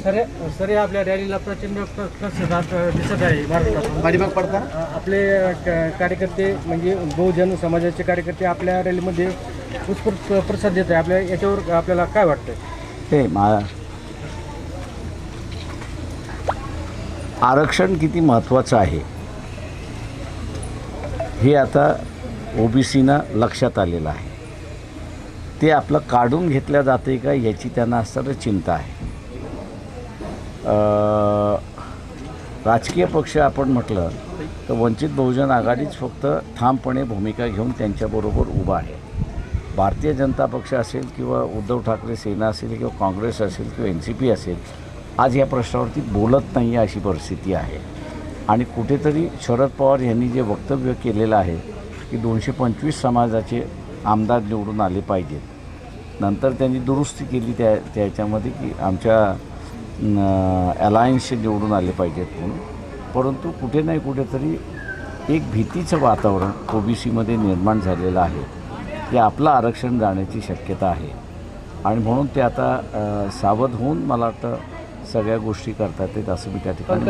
Sir sir या आपल्या रॅलीला प्रचंड दिसत आहे महाराष्ट्रातून. पडता? आपले कार्यकर्ते म्हणजे बहुजन समाजाचे कार्यकर्ते आपल्या रॅलीमध्ये उत्स्फूर्त प्रतिसाद देत आहे. आपल्या याच्यावर आपल्याला काय वाटतं ते मा आरक्षण किती महत्त्वाचं आहे? हे आता ओबीसीना लक्षात आलेलं आहे. ते आपलं काढून घेतल्या जाते का याची त्यांना असणारं चिंता आहे. राजकीय पक्ष आपण म्हटलं तर वंचित बहुजन आघाडीच फक्त ठामपणे भूमिका घेऊन त्यांच्याबरोबर उभा आहे. भारतीय जनता पक्ष असेल किंवा उद्धव ठाकरे सेना असेल किंवा काँग्रेस असेल किंवा एन सी पी असेल आज या प्रश्नावरती बोलत नाही आहे अशी परिस्थिती आहे. आणि कुठेतरी शरद पवार यांनी जे वक्तव्य केलेलं आहे की दोनशे पंचवीस समाजाचे आमदार निवडून आले पाहिजेत. नंतर त्यांनी दुरुस्ती केली त्या त्याच्यामध्ये की आमच्या अलायन्सचे निवडून आले पाहिजेत म्हणून. परंतु कुठे नाही कुठेतरी एक भीतीचं वातावरण ओ बी सीमध्ये निर्माण झालेलं आहे. की आपलं आरक्षण जाण्याची शक्यता आहे. आणि म्हणून ते आता सावध होऊन मला वाटतं सगळ्या गोष्टी करतात आहेत असं मी त्या ठिकाणी